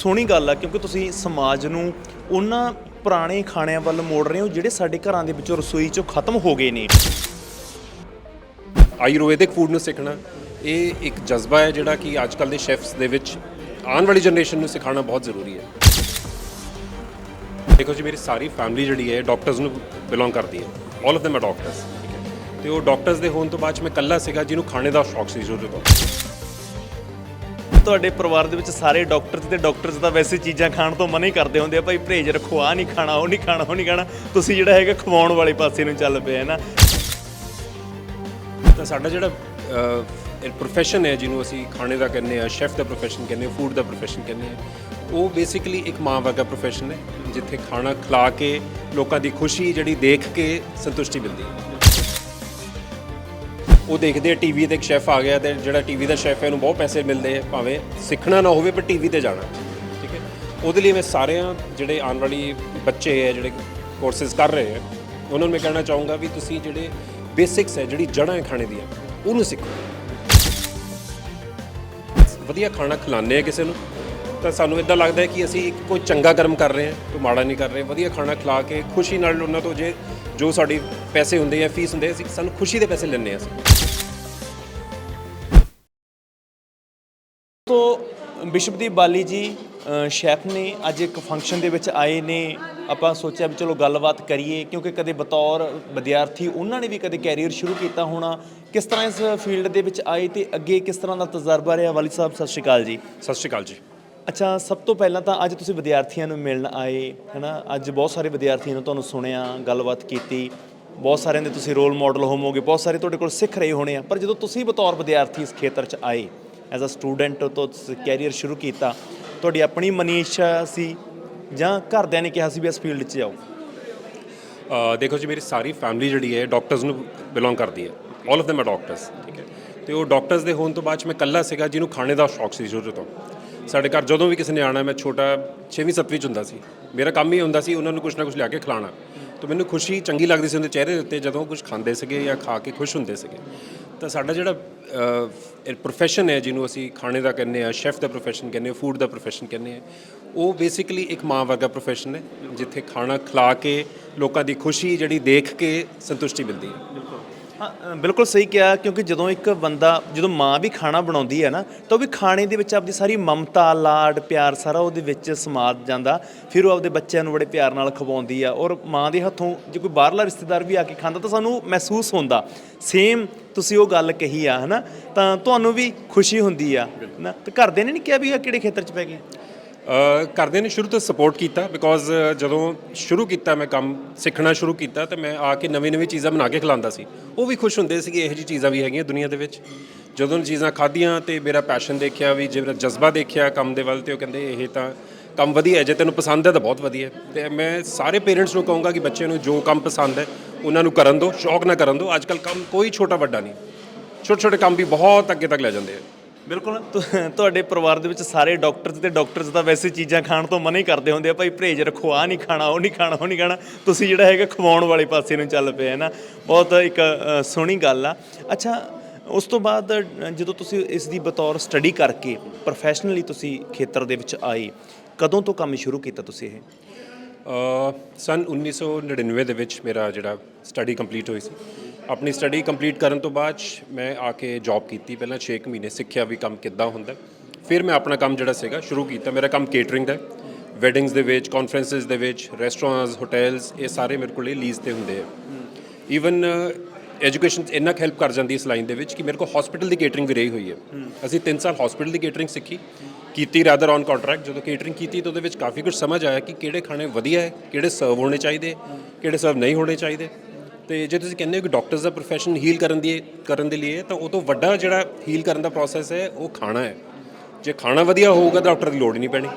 ਸੋਹਣੀ ਗੱਲ ਆ, ਕਿਉਂਕਿ ਤੁਸੀਂ ਸਮਾਜ ਨੂੰ ਉਹਨਾਂ ਪੁਰਾਣੇ ਖਾਣਿਆਂ ਵੱਲ ਮੋੜ ਰਹੇ ਹੋ, ਜਿਹੜੇ ਸਾਡੇ ਘਰਾਂ ਦੇ ਵਿੱਚੋਂ ਰਸੋਈ ਚੋਂ ਖਤਮ ਹੋ ਗਏ ਨੇ। ਆਯੁਰਵੈਦਿਕ ਫੂਡ ਨੂੰ ਸਿੱਖਣਾ, ਇਹ ਇੱਕ ਜਜ਼ਬਾ ਹੈ ਜਿਹੜਾ ਕਿ ਅੱਜ ਕੱਲ੍ਹ ਦੇ ਸ਼ੈਫਸ ਦੇ ਵਿੱਚ ਆਉਣ ਵਾਲੀ ਜਨਰੇਸ਼ਨ ਨੂੰ ਸਿਖਾਉਣਾ ਬਹੁਤ ਜ਼ਰੂਰੀ ਹੈ। ਦੇਖੋ ਜੀ, ਮੇਰੀ ਸਾਰੀ ਫੈਮਿਲੀ ਜਿਹੜੀ ਹੈ ਡਾਕਟਰਸ ਨੂੰ ਬਿਲੋਂਗ ਕਰਦੀ ਹੈ। 올 ਆਫ them are ਡਾਕਟਰਸ ਤੇ ਉਹ ਡਾਕਟਰਸ ਦੇ ਹੋਣ ਤੋਂ ਬਾਅਦ 'ਚ ਮੈਂ ਇਕੱਲਾ ਸੀਗਾ, ਜਿਹਨੂੰ ਖਾਣੇ ਦਾ ਸ਼ੌਕ ਸੀ ਸ਼ੁਰੂ ਤੋਂ ਤੁਹਾਡੇ ਪਰਿਵਾਰ ਦੇ ਵਿੱਚ ਸਾਰੇ ਡਾਕਟਰ ਤੇ ਡਾਕਟਰਸ ਤਾਂ ਵੈਸੇ ਚੀਜ਼ਾਂ ਖਾਣ ਤੋਂ ਮਨਾ ਹੀ ਕਰਦੇ ਹੁੰਦੇ ਆ, ਭਾਈ ਪਰਹੇਜ਼ ਰੱਖੋ ਆ ਨਹੀਂ ਖਾਣਾ, ਉਹ ਨਹੀਂ ਖਾਣਾ, ਉਹ ਨਹੀਂ ਖਾਣਾ। ਤੁਸੀਂ ਜਿਹੜਾ ਹੈਗਾ ਖਵਾਉਣ ਵਾਲੇ ਪਾਸੇ ਨੂੰ ਚੱਲ ਪਏ ਹੈ ਨਾ। ਤਾਂ ਸਾਡਾ ਜਿਹੜਾ ਪ੍ਰੋਫੈਸ਼ਨ ਹੈ ਜਿਹਨੂੰ ਅਸੀਂ ਖਾਣੇ ਦਾ ਕਹਿੰਦੇ ਆ ਸ਼ੈਫ ਦਾ ਪ੍ਰੋਫੈਸ਼ਨ ਕਹਿੰਦੇ ਆ ਫੂਡ ਦਾ ਪ੍ਰੋਫੈਸ਼ਨ ਕਹਿੰਦੇ ਆ, ਉਹ ਬੇਸਿਕਲੀ ਇੱਕ ਮਾਂ ਵਰਗਾ ਪ੍ਰੋਫੈਸ਼ਨ ਹੈ, ਜਿੱਥੇ ਖਾਣਾ ਖਿਲਾ ਕੇ ਲੋਕਾਂ ਦੀ ਖੁਸ਼ੀ ਜਿਹੜੀ ਦੇਖ ਕੇ ਸੰਤੁਸ਼ਟੀ ਮਿਲਦੀ ਹੈ। ਉਹ ਦੇਖਦੇ ਆ ਟੀਵੀ ਤੇ ਇੱਕ ਸ਼ੈਫ ਆ ਗਿਆ ਤੇ ਜਿਹੜਾ ਟੀਵੀ ਦਾ ਸ਼ੈਫ ਹੈ, ਉਹਨੂੰ ਬਹੁਤ ਪੈਸੇ ਮਿਲਦੇ ਆ, ਭਾਵੇਂ ਸਿੱਖਣਾ ਨਾ ਹੋਵੇ ਪਰ ਟੀਵੀ ਤੇ ਜਾਣਾ। ਠੀਕ ਹੈ? ਉਹਦੇ ਲਈ ਮੈਂ ਸਾਰਿਆਂ ਜਿਹੜੇ ਆਉਣ ਵਾਲੀ ਬੱਚੇ ਹੈ ਜਿਹੜੇ ਕੋਰਸਸ ਕਰ ਰਹੇ ਹੈ ਉਹਨਾਂ ਨੂੰ ਮੈਂ ਕਹਿਣਾ ਚਾਹੂੰਗਾ ਵੀ ਤੁਸੀਂ ਜਿਹੜੇ ਬੇਸਿਕਸ ਹੈ, ਜਿਹੜੀ ਜੜ੍ਹਾਂ ਹੈ ਖਾਣੇ ਦੀਆਂ, ਉਹਨੂੰ ਸਿੱਖੋ। ਵਧੀਆ ਖਾਣਾ ਖਿਲਾਉਂਦੇ ਆ ਕਿਸੇ ਨੂੰ, ਤਾਂ ਸਾਨੂੰ ਇਦਾਂ ਲੱਗਦਾ ਹੈ ਕਿ ਅਸੀਂ ਇੱਕ ਕੋਈ ਚੰਗਾ ਕਰਮ ਕਰ ਰਹੇ ਹਾਂ ਕੋਈ ਮਾੜਾ ਨਹੀਂ ਕਰ ਰਹੇ, ਵਧੀਆ ਖਾਣਾ ਖਿਲਾ ਕੇ ਖੁਸ਼ੀ ਨਾਲ ਉਹਨਾਂ ਤੋਂ ਜੇ ਜੋ ਸਾਡੀ ਪੈਸੇ ਹੁੰਦੇ ਆ ਫੀਸ ਹੁੰਦੇ, ਅਸੀਂ ਸਾਨੂੰ ਖੁਸ਼ੀ ਦੇ ਪੈਸੇ ਲੈਂਦੇ ਆ ਅਸੀਂ। ਵਿਸ਼ਵਦੀਪ ਬਾਲੀ ਜੀ ਸ਼ੈਫ ਨੇ ਅੱਜ ਇੱਕ ਫੰਕਸ਼ਨ ਦੇ ਵਿੱਚ ਆਏ ਨੇ। ਆਪਾਂ ਸੋਚਿਆ ਵੀ ਚਲੋ ਗੱਲਬਾਤ ਕਰੀਏ ਕਿਉਂਕਿ ਕਦੇ ਬਤੌਰ ਵਿਦਿਆਰਥੀ ਉਹਨਾਂ ਨੇ ਵੀ ਕਦੇ ਕੈਰੀਅਰ ਸ਼ੁਰੂ ਕੀਤਾ ਹੋਣਾ। ਕਿਸ ਤਰ੍ਹਾਂ ਇਸ ਫੀਲਡ ਦੇ ਵਿੱਚ ਆਏ ਤੇ ਅੱਗੇ ਕਿਸ ਤਰ੍ਹਾਂ ਦਾ ਤਜਰਬਾ ਰਿਹਾ? ਵਾਲੀ ਸਾਹਿਬ ਸਤਿ ਸ਼੍ਰੀ ਅਕਾਲ ਜੀ। ਸਤਿ ਸ਼੍ਰੀ ਅਕਾਲ ਜੀ। ਅੱਛਾ ਸਭ ਤੋਂ ਪਹਿਲਾਂ ਤਾਂ ਅੱਜ ਤੁਸੀਂ ਵਿਦਿਆਰਥੀਆਂ ਨੂੰ ਮਿਲਣ ਆਏ ਹੈਨਾ? ਅੱਜ ਬਹੁਤ ਸਾਰੇ ਵਿਦਿਆਰਥੀਆਂ ਨੂੰ ਤੁਹਾਨੂੰ ਸੁਣਿਆ ਗੱਲਬਾਤ ਕੀਤੀ। ਬਹੁਤ ਸਾਰਿਆਂ ਦੇ ਤੁਸੀਂ ਰੋਲ ਮਾਡਲ ਹੋਵੋਗੇ ਬਹੁਤ ਸਾਰੇ ਤੁਹਾਡੇ ਕੋਲ ਸਿੱਖ ਰਹੇ ਹੋਣੇ ਆ। ਪਰ ਜਦੋਂ ਤੁਸੀਂ ਬਤੌਰ ਵਿਦਿਆਰਥੀ ਇਸ ਖੇਤਰ 'ਚ ਆਏ ਐਜ਼ ਅ ਸਟੂਡੈਂਟ ਤੋਂ ਕੈਰੀਅਰ ਸ਼ੁਰੂ ਕੀਤਾ, ਤੁਹਾਡੀ ਆਪਣੀ ਮਨੀ ਇੱਛਾ ਸੀ ਜਾਂ ਘਰਦਿਆਂ ਨੇ ਕਿਹਾ ਸੀ ਵੀ ਇਸ ਫੀਲਡ 'ਚ ਜਾਓ? ਦੇਖੋ ਜੀ, ਮੇਰੀ ਸਾਰੀ ਫੈਮਿਲੀ ਜਿਹੜੀ ਹੈ ਡਾਕਟਰਸ ਨੂੰ ਬਿਲੋਂਗ ਕਰਦੀ ਹੈ। 올 ਆਫ them are ਡਾਕਟਰਸ ਠੀਕ ਹੈ। ਤੇ ਉਹ ਡਾਕਟਰਸ ਦੇ ਹੋਣ ਤੋਂ ਬਾਅਦ 'ਚ ਮੈਂ ਇਕੱਲਾ ਸੀਗਾ, ਜਿਹਨੂੰ ਖਾਣੇ ਦਾ ਸ਼ੌਕ ਸੀ ਸ਼ੁਰੂ ਤੋਂ। ਸਾਡੇ ਘਰ ਜਦੋਂ ਵੀ ਕਿਸੇ ਨੇ ਆਣਾ ਮੈਂ ਛੋਟਾ 6ਵੀਂ 7ਵੀਂ ਚ ਹੁੰਦਾ ਸੀ। ਮੇਰਾ ਕੰਮ ਹੀ ਹੁੰਦਾ ਸੀ, ਉਹਨਾਂ ਨੂੰ ਕੁਝ ਨਾ ਕੁਝ ਲਿਆ ਕੇ ਖਿਲਾਉਣਾ। ਤਾਂ ਮੈਨੂੰ ਖੁਸ਼ੀ ਚੰਗੀ ਲੱਗਦੀ ਸੀ, ਉਹਦੇ ਚਿਹਰੇ ਦੇ ਉੱਤੇ ਜਦੋਂ ਕੁਝ ਖਾਂਦੇ ਸੀਗੇ ਜਾਂ ਖਾ ਕੇ ਖੁਸ਼ ਹੁੰਦੇ ਸੀਗੇ। ਤਾਂ ਸਾਡਾ ਜਿਹੜਾ ਪ੍ਰੋਫੈਸ਼ਨ ਹੈ ਜਿਹਨੂੰ ਅਸੀਂ ਖਾਣੇ ਦਾ ਕਹਿੰਦੇ ਆ ਸ਼ੈਫ ਦਾ ਪ੍ਰੋਫੈਸ਼ਨ ਕਹਿੰਦੇ ਆ ਫੂਡ ਦਾ ਪ੍ਰੋਫੈਸ਼ਨ ਕਹਿੰਦੇ ਆ ਉਹ ਬੇਸਿਕਲੀ ਇੱਕ ਮਾਂ ਵਰਗਾ ਪ੍ਰੋਫੈਸ਼ਨ ਹੈ, ਜਿੱਥੇ ਖਾਣਾ ਖਿਲਾ ਕੇ ਲੋਕਾਂ ਦੀ ਖੁਸ਼ੀ ਜਿਹੜੀ ਦੇਖ ਕੇ ਸੰਤੁਸ਼ਟੀ ਮਿਲਦੀ ਹੈ। ਹਾਂ ਬਿਲਕੁਲ ਸਹੀ ਕਿਹਾ, ਕਿਉਂਕਿ ਜਦੋਂ ਇੱਕ ਬੰਦਾ, ਜਦੋਂ ਮਾਂ ਵੀ ਖਾਣਾ ਬਣਾਉਂਦੀ ਹੈ ਨਾ, ਤਾਂ ਉਹ ਵੀ ਖਾਣੇ ਦੇ ਵਿੱਚ ਆਪਦੀ ਸਾਰੀ ਮਮਤਾ, ਲਾਡ, ਪਿਆਰ ਸਾਰਾ ਉਹਦੇ ਵਿੱਚ ਸਮਾ ਜਾਂਦਾ। ਫਿਰ ਉਹ ਆਪਦੇ ਬੱਚਿਆਂ ਨੂੰ ਬੜੇ ਪਿਆਰ ਨਾਲ ਖਵਾਉਂਦੀ ਆ ਔਰ ਮਾਂ ਦੇ ਹੱਥੋਂ ਜੇ ਕੋਈ ਬਾਹਰਲਾ ਰਿਸ਼ਤੇਦਾਰ ਵੀ ਆ ਕੇ ਖਾਂਦਾ, ਤਾਂ ਸਾਨੂੰ ਮਹਿਸੂਸ ਹੁੰਦਾ। ਸੇਮ ਤੁਸੀਂ ਉਹ ਗੱਲ ਕਹੀ ਆ, ਹਨਾ, ਤਾਂ ਤੁਹਾਨੂੰ ਵੀ ਖੁਸ਼ੀ ਹੁੰਦੀ ਆ, ਨਾ। ਤੇ ਘਰਦੇ ਨੇ ਨਹੀਂ ਕਿਹਾ ਵੀ ਆ ਕਿਹੜੇ ਖੇਤਰ 'ਚ ਪੈ ਗਏ? ਕਰਦੇ ਨੇ ਸ਼ੁਰੂ ਤੋਂ ਸਪੋਰਟ ਕੀਤਾ ਬਿਕੋਜ਼ ਜਦੋਂ ਸ਼ੁਰੂ ਕੀਤਾ ਮੈਂ ਕੰਮ, ਸਿੱਖਣਾ ਸ਼ੁਰੂ ਕੀਤਾ ਤੇ ਮੈਂ ਆ ਕੇ ਨਵੀਂ ਨਵੀਂ ਚੀਜ਼ਾਂ ਬਣਾ ਕੇ ਖਿਲਾਉਂਦਾ ਸੀ। ਉਹ ਵੀ ਖੁਸ਼ ਹੁੰਦੇ ਸੀ ਕਿ ਇਹੋ ਜਿਹੀ ਚੀਜ਼ਾਂ ਵੀ ਹੈਗੀਆਂ ਦੁਨੀਆ ਦੇ ਵਿੱਚ। ਜਦੋਂ ਚੀਜ਼ਾਂ ਖਾਧੀਆਂ ਤੇ ਮੇਰਾ ਪੈਸ਼ਨ ਦੇਖਿਆ ਵੀ ਜੇ ਮੇਰਾ ਜਜ਼ਬਾ ਦੇਖਿਆ ਕੰਮ ਦੇ ਵੱਲ ਤੇ ਉਹ ਕਹਿੰਦੇ ਇਹ ਤਾਂ ਕੰਮ ਵਧੀਆ ਹੈ, ਜੇ ਤੈਨੂੰ ਪਸੰਦ ਹੈ ਤਾਂ ਬਹੁਤ ਵਧੀਆ ਹੈ। ਤੇ ਮੈਂ ਸਾਰੇ ਪੇਰੈਂਟਸ ਨੂੰ ਕਹੂੰਗਾ ਕਿ ਬੱਚੇ ਨੂੰ ਜੋ ਕੰਮ ਪਸੰਦ ਹੈ ਉਹਨਾਂ ਨੂੰ ਕਰਨ ਦਿਓ, ਸ਼ੌਕ ਨਾ ਕਰਨ ਦਿਓ। ਅੱਜ ਕੱਲ ਕੰਮ ਕੋਈ ਛੋਟਾ ਵੱਡਾ ਨਹੀਂ। ਛੋਟੇ ਛੋਟੇ ਕੰਮ ਵੀ ਬਹੁਤ ਅੱਗੇ ਤੱਕ ਲੈ ਜਾਂਦੇ ਆ। ਬਿਲਕੁਲ ਤੁ- ਤੁਹਾਡੇ ਪਰਿਵਾਰ ਦੇ ਵਿੱਚ ਸਾਰੇ ਡਾਕਟਰਸ ਤੇ ਡਾਕਟਰਸ ਤਾਂ ਵੈਸੇ ਚੀਜ਼ਾਂ ਖਾਣ ਤੋਂ ਮਨਾ ਹੀ ਕਰਦੇ ਹੁੰਦੇ ਆ ਭਾਈ ਪਰਹੇਜ਼ ਰੱਖੋ ਆ ਨਹੀਂ ਖਾਣਾ ਉਹ ਨਹੀਂ ਖਾਣਾ ਉਹ ਨਹੀਂ ਖਾਣਾ। ਤੁਸੀਂ ਜਿਹੜਾ ਹੈਗਾ ਖਵਾਉਣ ਵਾਲੇ ਪਾਸੇ ਨੂੰ ਚੱਲ ਪਏ ਹੈ ਨਾ ਬਹੁਤ ਇੱਕ ਅ, ਸੋਹਣੀ ਗੱਲ ਆ। ਅੱਛਾ ਉਸ ਤੋਂ ਬਾਅਦ ਅ, ਜਦੋਂ ਤੁਸੀਂ ਇਸ ਦੀ ਬਤੌਰ ਸਟੱਡੀ ਕਰਕੇ ਪ੍ਰੋਫੈਸ਼ਨਲੀ ਤੁਸੀਂ ਖੇਤਰ ਦੇ ਵਿੱਚ ਆਏ ਕਦੋਂ ਤੋਂ ਕੰਮ ਸ਼ੁਰੂ ਕੀਤਾ ਤੁਸੀਂ ਇਹ? ਅ, ਸਨ 1999 ਦੇ ਵਿੱਚ ਮੇਰਾ ਜਿਹੜਾ ਸਟੱਡੀ ਕੰਪਲੀਟ ਹੋਈ ਸੀ। ਆਪਣੀ ਸਟੱਡੀ ਕੰਪਲੀਟ ਕਰਨ ਤੋਂ ਬਾਅਦ 'ਚ ਮੈਂ ਆ ਕੇ ਜੌਬ ਕੀਤੀ ਪਹਿਲਾਂ 6 ਮਹੀਨੇ, ਸਿੱਖਿਆ ਵੀ ਕੰਮ ਕਿੱਦਾਂ ਹੁੰਦਾ। ਫਿਰ ਮੈਂ ਆਪਣਾ ਕੰਮ ਜਿਹੜਾ ਸੀਗਾ ਸ਼ੁਰੂ ਕੀਤਾ। ਮੇਰਾ ਕੰਮ ਕੇਟਰਿੰਗ ਦਾ ਵੈਡਿੰਗਸ ਦੇ ਵਿੱਚ ਕਾਨਫਰੰਸਸ ਦੇ ਵਿੱਚ ਰੈਸਟੋਰੈਂਟਸ ਹੋਟਲਸ ਇਹ ਸਾਰੇ ਮੇਰੇ ਕੋਲੇ ਲੀਜ਼ ਤੇ ਹੁੰਦੇ ਆ। ਈਵਨ ਐਜੂਕੇਸ਼ਨ uh, ਇੰਨਾ ਕੁ ਹੈਲਪ ਕਰ ਜਾਂਦੀ ਇਸ ਲਾਈਨ ਦੇ ਵਿੱਚ ਕਿ ਮੇਰੇ ਕੋਲ ਹਸਪੀਟਲ ਦੀ ਕੇਟਰਿੰਗ ਵੀ ਰਹੀ ਹੋਈ ਹੈ। ਅਸੀਂ 3 ਸਾਲ ਹਸਪੀਟਲ ਦੀ ਕੇਟਰਿੰਗ ਸਿੱਖੀ। ਕੀਤੀ ਰਾਦਰ ਔਨ ਕੰਟਰੈਕਟ ਜਦੋਂ ਕੇਟਰਿੰਗ ਕੀਤੀ ਤਾਂ ਉਹਦੇ ਵਿੱਚ ਕਾਫੀ ਕੁਝ ਸਮਝ ਆਇਆ ਕਿ ਕਿਹੜੇ ਖਾਣੇ ਵਧੀਆ ਹੈ, ਕਿਹੜੇ ਸਰਵ ਹੋਣੇ ਚਾਹੀਦੇ, ਕਿਹੜੇ ਸਰਵ ਨਹੀਂ ਹੋਣੇ ਚਾਹੀਦੇ। ਤੇ ਜੇ ਤੁਸੀਂ ਕਹਿੰਦੇ ਹੋ ਕਿ ਡਾਕਟਰਸ ਦਾ profession ਹੀਲ ਕਰਨ ਦੀ ਕਰਨ ਦੇ ਲਈ ਹੈ, ਤਾਂ ਉਹ ਤੋਂ ਵੱਡਾ ਜਿਹੜਾ ਹੀਲ ਕਰਨ ਦਾ ਪ੍ਰੋਸੈਸ ਹੈ ਉਹ ਖਾਣਾ ਹੈ। ਜੇ ਖਾਣਾ ਵਧੀਆ ਹੋਊਗਾ ਤਾਂ ਡਾਕਟਰ ਦੀ ਲੋੜ ਹੀ ਨਹੀਂ ਪੈਣੀ।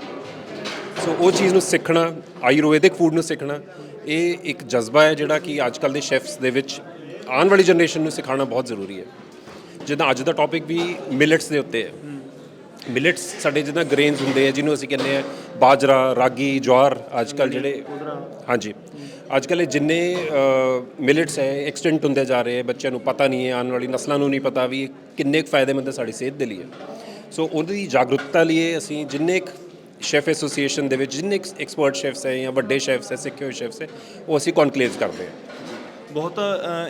ਸੋ ਉਹ ਚੀਜ਼ ਨੂੰ ਸਿੱਖਣਾ ਆਯੁਰਵੈਦਿਕ ਫੂਡ ਨੂੰ ਸਿੱਖਣਾ ਇਹ ਇੱਕ ਜਜ਼ਬਾ ਹੈ ਜਿਹੜਾ ਕਿ ਅੱਜ ਕੱਲ੍ਹ ਦੇ ਸ਼ੈਫਸ ਦੇ ਵਿੱਚ ਆਉਣ ਵਾਲੀ ਜਨਰੇਸ਼ਨ ਨੂੰ ਸਿਖਾਉਣਾ ਬਹੁਤ ਜ਼ਰੂਰੀ ਹੈ। ਜਿੱਦਾਂ ਅੱਜ ਦਾ ਟੌਪਿਕ ਵੀ ਮਿਲਟਸ ਦੇ ਉੱਤੇ ਹੈ। ਮਿਲਟਸ ਸਾਡੇ ਜਿੱਦਾਂ ਗ੍ਰੇਨਸ ਹੁੰਦੇ ਆ ਜਿਹਨੂੰ ਅਸੀਂ ਕਹਿੰਦੇ ਆ ਬਾਜਰਾ ਰਾਗੀ ਜਵਾਰ ਅੱਜ ਕੱਲ੍ਹ ਜਿਹੜੇ ਹਾਂਜੀ। ਅੱਜ ਕੱਲ੍ਹ ਇਹ ਜਿੰਨੇ ਮਿਲਟਸ ਹੈ ਐਕਸਟੈਂਟ ਹੁੰਦੇ ਜਾ ਰਹੇ ਹੈ, ਬੱਚਿਆਂ ਨੂੰ ਪਤਾ ਨਹੀਂ ਹੈ, ਆਉਣ ਵਾਲੀ ਨਸਲਾਂ ਨੂੰ ਨਹੀਂ ਪਤਾ ਵੀ ਕਿੰਨੇ ਕੁ ਫਾਇਦੇਮੰਦ ਹੈ ਸਾਡੀ ਸਿਹਤ ਦੇ ਲਈ ਸੋ ਉਹਦੀ ਜਾਗਰੂਕਤਾ ਲਈ ਅਸੀਂ ਜਿੰਨੇ ਕੁ ਸ਼ੈਫ ਐਸੋਸੀਏਸ਼ਨ ਦੇ ਵਿੱਚ, ਜਿੰਨੇ ਐਕਸਪਰਟ ਸ਼ੈਫਸ ਹੈ ਜਾਂ ਵੱਡੇ ਸ਼ੈਫਸ ਹੈ, ਸਿੱਖੇ ਹੋਏ ਸ਼ੈਫਸ ਹੈ, ਉਹ ਅਸੀਂ ਕਨਕਲੇਵ ਕਰਦੇ ਹਾਂ। ਬਹੁਤ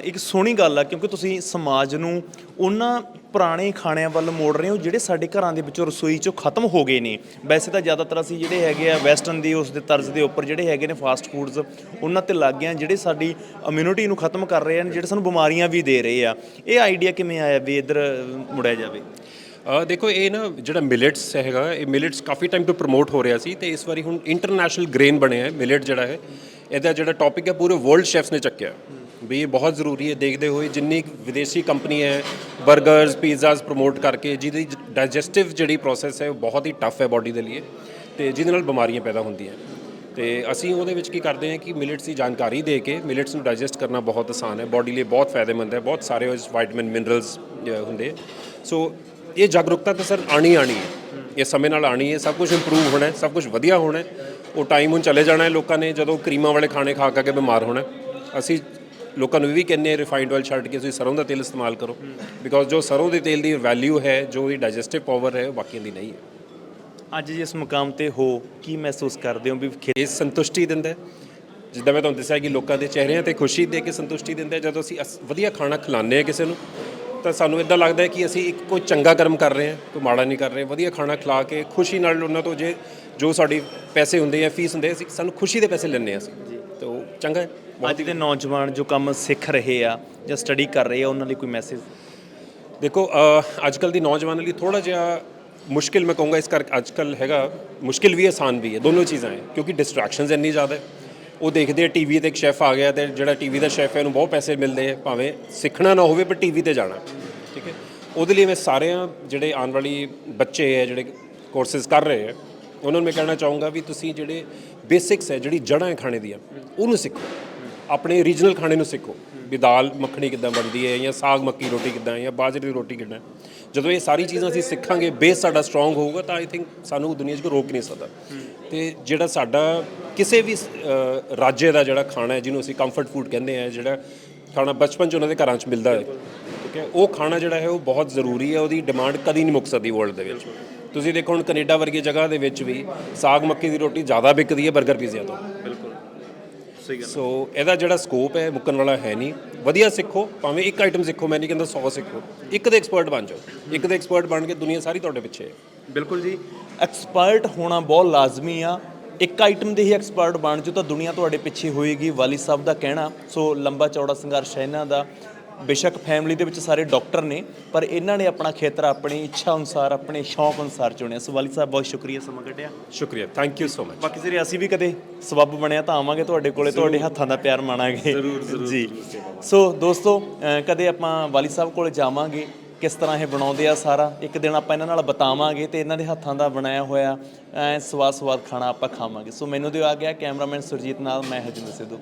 ਇੱਕ ਸੋਹਣੀ ਗੱਲ ਆ, ਕਿਉਂਕਿ ਤੁਸੀਂ ਸਮਾਜ ਨੂੰ ਉਹਨਾਂ ਪੁਰਾਣੇ ਖਾਣਿਆਂ ਵੱਲ ਮੋੜ ਰਹੇ ਹੋ, ਜਿਹੜੇ ਸਾਡੇ ਘਰਾਂ ਦੇ ਵਿੱਚੋਂ ਰਸੋਈ ਚੋਂ ਖਤਮ ਹੋ ਗਏ ਨੇ। ਵੈਸੇ ਤਾਂ ਜ਼ਿਆਦਾਤਰ ਅਸੀਂ ਜਿਹੜੇ ਹੈਗੇ ਆ ਵੈਸਟਰਨ ਦੀ, ਉਸ ਦੇ ਤਰਜ਼ ਦੇ ਉੱਪਰ ਜਿਹੜੇ ਹੈਗੇ ਨੇ ਫਾਸਟ ਫੂਡਸ ਉਹਨਾਂ ਤੇ ਲੱਗ ਗਏ ਆ, ਜਿਹੜੇ ਸਾਡੀ ਇਮਿਊਨਿਟੀ ਨੂੰ ਖਤਮ ਕਰ ਰਹੇ ਹਨ ਜਿਹੜੇ ਸਾਨੂੰ ਬਿਮਾਰੀਆਂ ਵੀ ਦੇ ਰਹੇ ਆ। ਇਹ ਆਈਡੀਆ ਕਿਵੇਂ ਆਇਆ ਵੀ ਇੱਧਰ ਮੁੜਿਆ ਜਾਵੇ? ਦੇਖੋ, ਇਹ ਨਾ ਜਿਹੜਾ ਮਿਲਟਸ ਹੈਗਾ, ਇਹ ਮਿਲਟਸ ਕਾਫੀ ਟਾਈਮ ਤੋਂ ਪ੍ਰਮੋਟ ਹੋ ਰਿਹਾ ਸੀ ਤੇ ਇਸ ਵਾਰੀ ਹੁਣ ਇੰਟਰਨੈਸ਼ਨਲ ਗ੍ਰੇਨ ਬਣਿਆ ਹੈ ਮਿਲਟ ਜਿਹੜਾ ਹੈ, ਇਹਦਾ ਜਿਹੜਾ ਟੌਪਿਕ ਹੈ, ਪੂਰੇ ਵਰਲਡ ਸ਼ੈਫਸ ਨੇ ਚੱਕਿਆ। ਵੀ ਇਹ ਬਹੁਤ ਜ਼ਰੂਰੀ ਹੈ ਦੇਖਦੇ ਹੋਏ ਜਿੰਨੀ ਵਿਦੇਸ਼ੀ ਕੰਪਨੀ ਹੈ 버ਗਰਸ ਪੀਜ਼ਾਸ ਪ੍ਰਮੋਟ ਕਰਕੇ ਜਿਹਦੀ ਡਾਈਜੈਸਟਿਵ ਜਿਹੜੀ ਪ੍ਰੋਸੈਸ ਹੈ ਉਹ ਬਹੁਤ ਹੀ ਟਫ ਹੈ ਬਾਡੀ ਦੇ ਲਈ ਤੇ ਜਿਹਦੇ ਨਾਲ ਬਿਮਾਰੀਆਂ ਪੈਦਾ ਹੁੰਦੀਆਂ। ਤੇ ਅਸੀਂ ਉਹਦੇ ਵਿੱਚ ਕੀ ਕਰਦੇ ਹਾਂ ਕਿ ਮਿਲਟਸ ਦੀ ਜਾਣਕਾਰੀ ਦੇ ਕੇ ਮਿਲਟਸ ਨੂੰ ਡਾਈਜੈਸਟ ਕਰਨਾ ਬਹੁਤ ਆਸਾਨ ਹੈ ਬਾਡੀ ਲਈ ਬਹੁਤ ਫਾਇਦੇਮੰਦ ਹੈ, ਬਹੁਤ ਸਾਰੇ ਉਸ ਵਿਟਾਮਿਨ ਮਿਨਰਲਸ ਹੁੰਦੇ ਸੋ ਇਹ ਜਾਗਰੂਕਤਾ ਤਾਂ ਸਰ ਆਣੀ ਆਣੀ ਹੈ। ਇਹ ਸਮੇਂ ਨਾਲ ਆਣੀ ਹੈ, ਸਭ ਕੁਝ ਇੰਪਰੂਵ ਹੋਣਾ ਹੈ, ਸਭ ਕੁਝ ਵਧੀਆ ਹੋਣਾ ਹੈ। ਉਹ ਟਾਈਮ ਹੁਣ ਚਲੇ ਜਾਣਾ ਹੈ ਲੋਕਾਂ ਨੇ ਜਦੋਂ ਕਰੀਮਾਂ ਵਾਲੇ ਖਾਣੇ ਖਾ ਖਾ ਕੇ ਬਿਮਾਰ ਹੋਣਾ ਅਸੀਂ ਲੋਕਾਂ ਨੂੰ ਵੀ ਕਹਿੰਦੇ ਆ ਰਿਫਾਈਨਡ ਆਇਲ ਛੱਡ ਕੇ ਤੁਸੀਂ ਸਰੋਂ ਦਾ ਤੇਲ ਇਸਤੇਮਾਲ ਕਰੋ ਬਿਕੋਜ਼ ਜੋ ਸਰੋਂ ਦੇ ਤੇਲ ਦੀ ਵੈਲਿਊ ਹੈ ਜੋ ਉਹਦੀ ਡਾਈਜੈਸਟਿਵ ਪਾਵਰ ਹੈ ਉਹ ਬਾਕੀਆਂ ਦੀ ਨਹੀਂ ਹੈ ਅੱਜ ਜਿਸ ਮੁਕਾਮ ਤੇ ਹੋ ਕੀ ਮਹਿਸੂਸ ਕਰਦੇ ਹੋ ਵੀ ਖੇ- ਇਹ ਸੰਤੁਸ਼ਟੀ ਦਿੰਦਾ ਹੈ। ਜਿੱਦਾਂ ਮੈਂ ਤੁਹਾਨੂੰ ਦੱਸਿਆ ਕਿ ਲੋਕਾਂ ਦੇ ਚਿਹਰਿਆਂ ਤੇ ਖੁਸ਼ੀ ਦੇ ਕੇ ਸੰਤੁਸ਼ਟੀ ਦਿੰਦਾ ਹੈ। ਜਦੋਂ ਅਸੀਂ ਅਸ- ਵਧੀਆ ਖਾਣਾ ਖਿਲਾਉਂਦੇ ਹਾਂ ਕਿਸੇ ਨੂੰ ਤਾਂ ਸਾਨੂੰ ਇਦਾਂ ਲੱਗਦਾ ਹੈ ਕਿ ਅਸੀਂ ਇੱਕ ਕੋਈ ਚੰਗਾ ਕਰਮ ਕਰ ਰਹੇ ਹਾਂ ਕੋਈ ਮਾੜਾ ਨਹੀਂ ਕਰ ਰਹੇ ਵਧੀਆ ਖਾਣਾ ਖਿਲਾ ਕੇ ਖੁਸ਼ੀ ਨਾਲ ਉਹਨਾਂ ਤੋਂ ਜੇ ਜੋ ਸਾਡੀ ਪੈਸੇ ਹੁੰਦੇ ਆ ਫੀਸ ਹੁੰਦੇ ਆ ਅਸੀਂ ਸਾਨੂੰ ਖੁਸ਼ੀ ਦੇ ਪੈਸੇ ਲੈਂਦੇ ਹਾਂ ਅਸੀਂ ਚੰਗਾ ਅੱਜ ਦੇ ਨੌਜਵਾਨ ਜੋ ਕੰਮ ਸਿੱਖ ਰਹੇ ਆ ਜਾਂ ਸਟੱਡੀ ਕਰ ਰਹੇ ਆ ਉਹਨਾਂ ਲਈ ਕੋਈ ਮੈਸੇਜ ਦੇਖੋ ਅੱਜ ਕੱਲ ਦੀ ਨੌਜਵਾਨਾਂ ਲਈ ਥੋੜਾ ਜਿਹਾ ਮੁਸ਼ਕਿਲ ਮੈਂ ਕਹੂੰਗਾ ਇਸ ਕਰਕੇ ਅੱਜ ਕੱਲ ਹੈਗਾ ਮੁਸ਼ਕਿਲ ਵੀ ਆਸਾਨ ਵੀ ਹੈ ਦੋਨੋਂ ਚੀਜ਼ਾਂ ਹੈ ਕਿਉਂਕਿ ਡਿਸਟਰੈਕਸ਼ਨਸ ਇੰਨੀ ਜ਼ਿਆਦਾ ਹੈ। ਉਹ ਦੇਖਦੇ ਆ ਟੀਵੀ ਤੇ ਇੱਕ ਸ਼ੈਫ ਆ ਗਿਆ ਤੇ ਜਿਹੜਾ ਟੀਵੀ ਦਾ ਸ਼ੈਫ ਹੈ ਉਹਨੂੰ ਬਹੁਤ ਪੈਸੇ ਮਿਲਦੇ ਆ ਭਾਵੇਂ ਸਿੱਖਣਾ ਨਾ ਹੋਵੇ ਪਰ ਟੀਵੀ ਤੇ ਜਾਣਾ ਠੀਕ ਹੈ। ਉਹਦੇ ਲਈ ਮੈਂ ਸਾਰਿਆਂ ਜਿਹੜੇ ਆਉਣ ਵਾਲੀ ਬੱਚੇ ਹੈ ਜਿਹੜੇ ਕੋਰਸਸ ਕਰ ਰਹੇ ਹੈ ਉਹਨਾਂ ਨੂੰ ਮੈਂ ਕਹਿਣਾ ਚਾਹੂੰਗਾ ਵੀ ਤੁਸੀਂ ਜਿਹੜੇ ਬੇਸਿਕਸ ਹੈ ਜਿਹੜੀ ਜੜ੍ਹਾਂ ਹੈ ਖਾਣੇ ਦੀਆਂ, ਉਹਨੂੰ ਸਿੱਖੋ। ਆਪਣੇ ਰੀਜਨਲ ਖਾਣੇ ਨੂੰ ਸਿੱਖੋ। ਵੀ ਦਾਲ, ਮੱਖਣੀ ਕਿੱਦਾਂ ਬਣਦੀ ਹੈ ਜਾਂ ਸਾਗ, ਮੱਕੀ ਰੋਟੀ ਕਿੱਦਾਂ ਜਾਂ ਬਾਜਰੇ ਦੀ ਰੋਟੀ ਕਿੱਦਾਂ ਜਦੋਂ ਇਹ ਸਾਰੀ ਚੀਜ਼ਾਂ ਅਸੀਂ ਸਿੱਖਾਂਗੇ ਬੇਸ ਸਾਡਾ ਸਟਰੋਂਗ ਹੋਊਗਾ, ਤਾਂ ਆਈ ਥਿੰਕ ਸਾਨੂੰ ਦੁਨੀਆ 'ਚ ਕੋਈ ਰੋਕ ਨਹੀਂ ਸਕਦਾ। ਤੇ ਜਿਹੜਾ ਸਾਡਾ ਕਿਸੇ ਵੀ ਰਾਜੇ ਦਾ ਜਿਹੜਾ ਖਾਣਾ ਹੈ, ਜਿਹਨੂੰ ਅਸੀਂ ਕੰਫਰਟ ਫੂਡ ਕਹਿੰਦੇ ਆ ਜਿਹੜਾ ਖਾਣਾ ਬਚਪਨ 'ਚ ਉਹਨਾਂ ਦੇ ਘਰਾਂ 'ਚ ਮਿਲਦਾ ਹੈ, ਠੀਕ ਹੈ? ਉਹ ਖਾਣਾ ਜਿਹੜਾ ਹੈ, ਉਹ ਬਹੁਤ ਜ਼ਰੂਰੀ ਹੈ, ਉਹਦੀ ਡਿਮਾਂਡ ਕਦੀ ਨਹੀਂ ਮੁੱਕ ਸਕਦੀ ਵਰਲਡ ਦੇ ਵਿੱਚ। ਤੁਸੀਂ ਦੇਖੋ ਹੁਣ ਕੈਨੇਡਾ ਵਰਗੀ ਜਗ੍ਹਾ ਦੇ ਵਿੱਚ ਵੀ ਸਾਗ ਮੱਕੀ ਦੀ ਰੋਟੀ ਜ਼ਿਆਦਾ ਵਿਕਦੀ ਹੈ 버ਗਰ ਪੀਜ਼ਿਆਂ ਤੋਂ। ਬਿਲਕੁਲ। ਸਹੀ ਸੋ ਇਹਦਾ ਜਿਹੜਾ ਸਕੋਪ ਹੈ ਮੁੱਕਣ ਵਾਲਾ ਹੈ ਨਹੀਂ। ਵਧੀਆ ਸਿੱਖੋ ਭਾਵੇਂ ਇੱਕ ਆਈਟਮ ਸਿੱਖੋ ਮੈਂ ਨਹੀਂ ਕਹਿੰਦਾ 100 ਸਿੱਖੋ। ਇੱਕ ਦੇ ਐਕਸਪਰਟ ਬਣ ਜਾਓ। ਇੱਕ ਦੇ ਐਕਸਪਰਟ ਬਣ ਕੇ ਦੁਨੀਆ ਸਾਰੀ ਤੁਹਾਡੇ ਪਿੱਛੇ ਹੈ। ਬਿਲਕੁਲ ਜੀ। ਐਕਸਪਰਟ ਹੋਣਾ ਬਹੁਤ ਲਾਜ਼ਮੀ ਆ। ਇੱਕ ਆਈਟਮ ਦੇ ਹੀ ਐਕਸਪਰਟ ਬਣ ਜਾਓ ਤਾਂ ਦੁਨੀਆ ਤੁਹਾਡੇ ਪਿੱਛੇ ਹੋਏਗੀ ਵਾਲੀ ਸਾਹਿਬ ਦਾ ਕਹਿਣਾ। ਸੋ ਲੰਬਾ ਚੌੜਾ ਸੰਘਰਸ਼ ਹੈ ਇਹਨਾਂ ਦਾ। ਬੇਸ਼ੱਕ ਫੈਮਿਲੀ ਦੇ ਵਿੱਚ ਸਾਰੇ ਡਾਕਟਰ ਨੇ ਪਰ ਇਹਨਾਂ ਨੇ ਆਪਣਾ ਖੇਤਰ ਆਪਣੀ ਇੱਛਾ ਅਨੁਸਾਰ ਆਪਣੇ ਸ਼ੌਂਕ ਅਨੁਸਾਰ ਚੁਣਿਆ। ਸੋ ਵਾਲੀ ਸਾਹਿਬ ਬਹੁਤ ਸ਼ੁਕਰੀਆ ਸਮਾਂ ਕੱਢਿਆ। ਸ਼ੁਕਰੀਆ ਥੈਂਕ ਯੂ ਸੋ ਮਚ ਬਾਕੀ ਜਿਹੜੇ ਅਸੀਂ ਵੀ ਕਦੇ ਸਬੱਬ ਬਣਿਆ ਤਾਂ ਆਵਾਂਗੇ ਤੁਹਾਡੇ ਕੋਲੇ ਤੁਹਾਡੇ ਹੱਥਾਂ ਦਾ ਪਿਆਰ ਮਾਣਾਂਗੇ। ਜ਼ਰੂਰ ਜ਼ਰੂਰ ਜੀ। ਸੋ ਦੋਸਤੋ ਕਦੇ ਆਪਾਂ ਵਾਲੀ ਸਾਹਿਬ ਕੋਲੇ ਜਾਵਾਂਗੇ ਕਿਸ ਤਰ੍ਹਾਂ ਇਹ ਬਣਾਉਂਦੇ ਆ ਸਾਰਾ ਇੱਕ ਦਿਨ ਆਪਾਂ ਇਹਨਾਂ ਨਾਲ ਬਤਾਵਾਂਗੇ ਤੇ ਇਹਨਾਂ ਦੇ ਹੱਥਾਂ ਦਾ ਬਣਾਇਆ ਹੋਇਆ ਐ ਸਵਾਦ ਸਵਾਦ ਖਾਣਾ ਆਪਾਂ ਖਾਵਾਂਗੇ। ਸੋ ਮੈਨੂੰ ਦਿਓ ਆ ਗਿਆ ਕੈਮਰਾਮੈਨ ਸੁਰਜੀਤ ਨਾਲ ਮੈਂ ਹਰਜਿੰਦਰ ਸਿੱਧੂ।